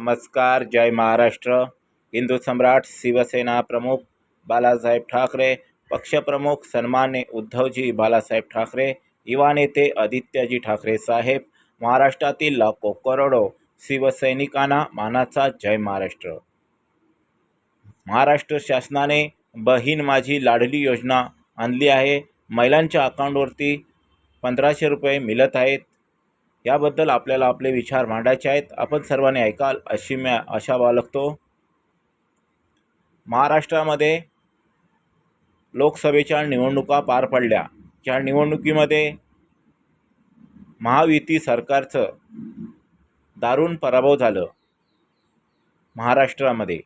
नमस्कार जय महाराष्ट्र. हिंदू सम्राट शिवसेना प्रमुख बालासाहेब ठाकरे पक्षप्रमुख सन्मान्य उद्धवजी बालासाहेब ठाकरे युवा नेते आदित्यजी ठाकरे साहेब महाराष्ट्रातील लाखो करोडो शिवसैनिकांना मानाचा जय महाराष्ट्र. महाराष्ट्र शासनाने बहीण माझी लाडली योजना आणली आहे. महिलांच्या अकाउंटवरती पंधराशे रुपये मिळत आहेत. याबद्दल आपल्याला आपले विचार मांडायचे आहेत. आपण सर्वांनी ऐकाल अशी मी आशा बाळगतो. महाराष्ट्रामध्ये लोकसभेच्या निवडणुका पार पडल्या. या निवडणुकीमध्ये महायुती सरकारचं दारुण पराभव झालं महाराष्ट्रामध्ये.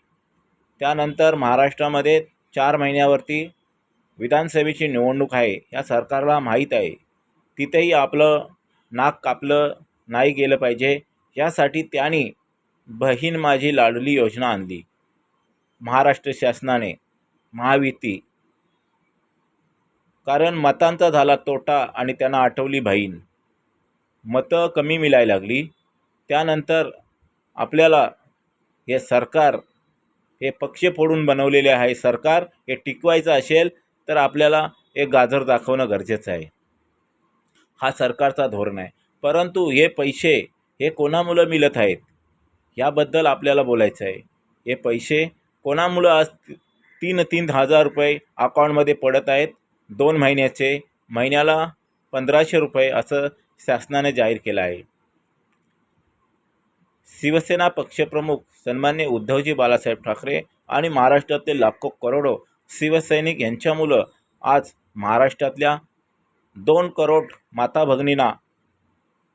त्यानंतर महाराष्ट्रामध्ये चार महिन्यावरती विधानसभेची निवडणूक आहे. या सरकारला माहीत आहे. तिथेही आपलं नाक कापलं नाही गेलं पाहिजे. यासाठी त्यांनी बहीण माझी लाडली योजना आणली. महाराष्ट्र शासनाने महायुती कारण मतांचा झाला तोटा आणि त्यांना आठवली बहीण. मतं कमी मिळायला लागली. त्यानंतर आपल्याला हे सरकार हे पक्ष फोडून बनवलेले आहे सरकार हे टिकवायचं असेल तर आपल्याला एक गाजर दाखवणं गरजेचं आहे. हा सरकारचा धोरण आहे. परंतु हे पैसे हे कोणामुळं मिळत आहेत? याबद्दल आपल्याला बोलायचं आहे. हे पैसे कोणामुळं आज तीन तीन हजार रुपये अकाउंटमध्ये पडत आहेत? दोन महिन्याचे महिन्याला पंधराशे रुपये असं शासनाने जाहीर केलं आहे. शिवसेना पक्षप्रमुख सन्मान्य उद्धवजी बाळासाहेब ठाकरे आणि महाराष्ट्रातील लाखो करोडो शिवसैनिक यांच्यामुळं आज महाराष्ट्रातल्या दोन करोड माता भगिनींना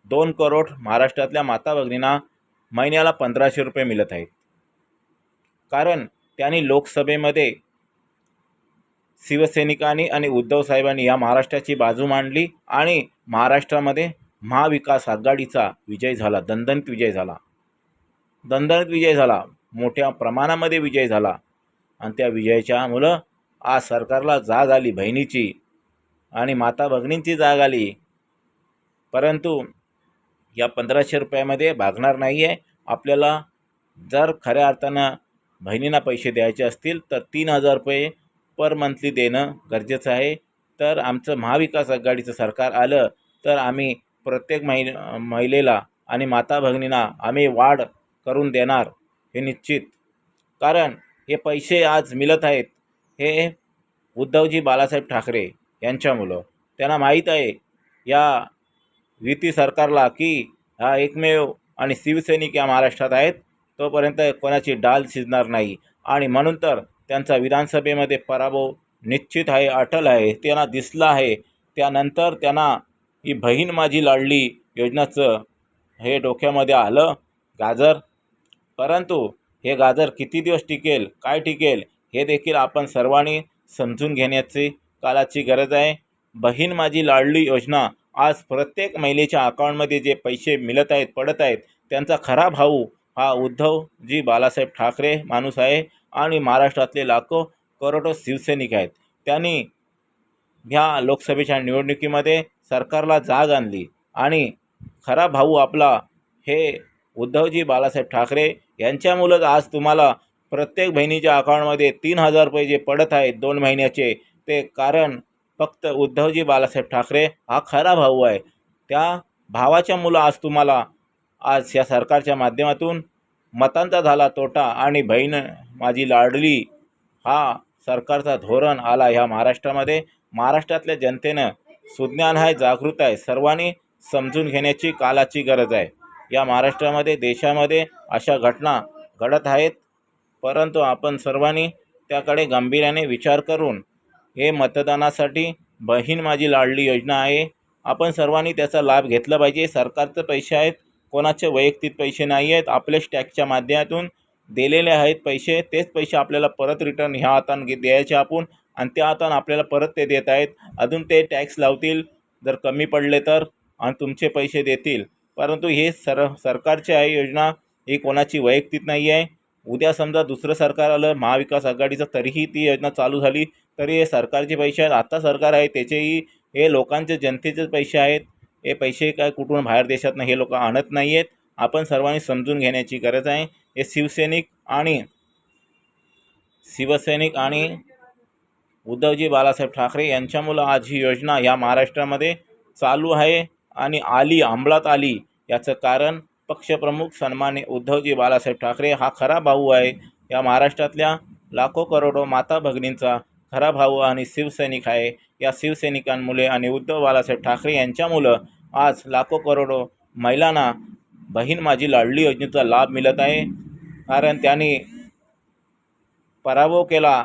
दोन करोड महाराष्ट्रातल्या माता भगिनींना महिन्याला पंधराशे रुपये मिळत आहेत. कारण त्यांनी लोकसभेमध्ये शिवसैनिकांनी आणि उद्धव साहेबांनी या महाराष्ट्राची बाजू मांडली आणि महाराष्ट्रामध्ये महाविकास आघाडीचा विजय झाला दणदणीत विजय झाला. दणदणीत विजय झाला मोठ्या प्रमाणामध्ये विजय झाला. आणि त्या विजयाच्या मुलं आज सरकारला जाग आली बहिणीची. आणि माता भगिनींची जाग आली. परंतु या पंधराशे रुपयामध्ये भागणार नाही आहे आपल्याला जर खऱ्या अर्थानं बहिणींना पैसे द्यायचे असतील तर तीन हजार रुपये पर मंथली देणं गरजेचं आहे. तर आमचं महाविकास आघाडीचं सरकार आलं तर आम्ही प्रत्येक महि महिलेला आणि माता भगिनींना आम्ही वाढ करून देणार हे निश्चित. कारण हे पैसे आज मिळत आहेत. हे उद्धवजी बाळासाहेब ठाकरे यांच्यामुळं. त्यांना माहीत आहे या युती सरकारला की हा एकमेव आणि शिवसैनिक या महाराष्ट्रात आहेत तोपर्यंत कोणाची डाल शिजणार नाही. आणि म्हणून तर त्यांचा विधानसभेमध्ये पराभव निश्चित आहे अटल आहे त्यांना दिसला आहे. त्यानंतर त्यांना ही बहीण माझी लाडली योजनाचं हे डोक्यामध्ये आलं गाजर. परंतु हे गाजर किती दिवस टिकेल काय टिकेल हे देखील आपण सर्वांनी समजून घेण्याची कालाची गरज आहे. बहीण माझी लाडली योजना. आज प्रत्येक महिलेच्या अकाउंटमध्ये जे पैसे मिळत आहेत पडत आहेत त्यांचा खरा भाऊ हा उद्धवजी बालासाहेब ठाकरे माणूस आहे आणि महाराष्ट्रातले लाखो करोडो शिवसैनिक आहेत. त्यांनी ह्या लोकसभेच्या निवडणुकीमध्ये सरकारला जाग आणली आणि खरा भाऊ आपला हे उद्धवजी बालासाहेब ठाकरे यांच्यामुळंच आज तुम्हाला प्रत्येक बहिणीच्या अकाउंटमध्ये तीन हजार रुपये जे पडत आहेत दोन महिन्याचे ते कारण फक्त उद्धवजी बाळासाहेब ठाकरे हा खरा भाऊ आहे. त्या भावाच्या मुलं आज तुम्हाला आज या सरकारच्या माध्यमातून मतांचा झाला तोटा आणि बहीण माझी लाडली हा सरकारचा धोरण आला ह्या महाराष्ट्रामध्ये. महाराष्ट्रातल्या जनतेनं सुज्ञान आहे जागृत आहे सर्वांनी समजून घेण्याची कालाची गरज आहे. या महाराष्ट्रामध्ये देशामध्ये अशा घटना घडत आहेत. परंतु आपण सर्वांनी त्याकडे गांभीर्याने विचार करून हे मतदानासाठी बहीण माझी लाडली योजना आहे. आपण सर्वांनी त्याचा लाभ घेतला पाहिजे. सरकारचे पैसे आहेत कोणाचे वैयक्तिक पैसे नाही आहेत आपलेच टॅक्सच्या माध्यमातून दिलेले आहेत पैसे तेच पैसे आपल्याला परत रिटर्न ह्या हातानं घे द्यायचे आपण आणि त्या हातानं आपल्याला परत ते देत आहेत. अजून ते टॅक्स लावतील जर कमी पडले तर आणि तुमचे पैसे देतील. परंतु हे सर सरकारची आहे योजना ही कोणाची वैयक्तिक नाही आहे. उद्या समजा दुसरं सरकार आलं महाविकास आघाडीचं तरीही ती योजना चालू झाली तरी हे सरकारचे पैसे आहेत. आता सरकार आहे त्याचेही हे लोकांचे जनतेचे पैसे आहेत. हे पैसे काय कुठून? बाहेर देशातनं हे लोक आणत नाही आहेत आपण सर्वांनी समजून घेण्याची गरज आहे. हे शिवसैनिक आणि शिवसैनिक आणि उद्धवजी बाळासाहेब ठाकरे यांच्यामुळं आज ही योजना या महाराष्ट्रामध्ये चालू आहे आणि आली अंमलात आली. याचं कारण पक्षप्रमुख सन्मान्य उद्धवजी बाळासाहेब ठाकरे हा खरा भाऊ आहे. या महाराष्ट्रातल्या लाखो करोडो माता भगिनींचा खरा भाऊ आणि शिवसैनिक आहे. या शिवसैनिकांमुळे आणि उद्धव बाळासाहेब ठाकरे यांच्यामुळं आज लाखो करोडो महिलांना बहीण माझी लाडली योजनेचा लाभ मिळत आहे. कारण त्यांनी पराभव केला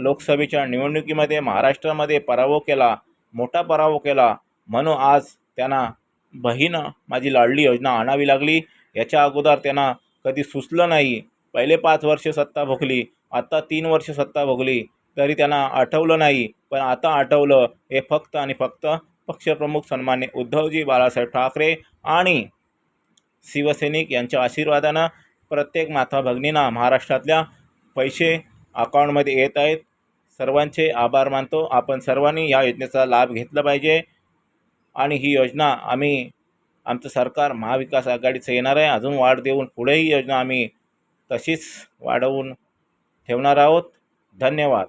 लोकसभेच्या निवडणुकीमध्ये महाराष्ट्रामध्ये पराभव केला मोठा पराभव केला. म्हणून आज त्यांना बहीण माझी लाडली योजना आणावी लागली. याच्या अगोदर त्यांना कधी सुचलं नाही. पहिले पाच वर्ष सत्ता भोगली. आता तीन वर्ष सत्ता भोगली. तरी त्यांना आठवलं नाही. पण आता आठवलं. हे फक्त आणि फक्त पक्षप्रमुख सन्मान्य उद्धवजी बाळासाहेब ठाकरे आणि शिवसैनिक यांच्या आशीर्वादानं प्रत्येक माता भगिनींना महाराष्ट्रातल्या पैसे अकाउंटमध्ये येत आहेत. सर्वांचे आभार मानतो. आपण सर्वांनी या योजनेचा लाभ घेतला पाहिजे. आणि ही योजना आम्ही आमचं सरकार महाविकास आघाडीचं येणार आहे. अजून वाढ देऊन पुढेही योजना आम्ही तशीच वाढवून ठेवणार आहोत. धन्यवाद.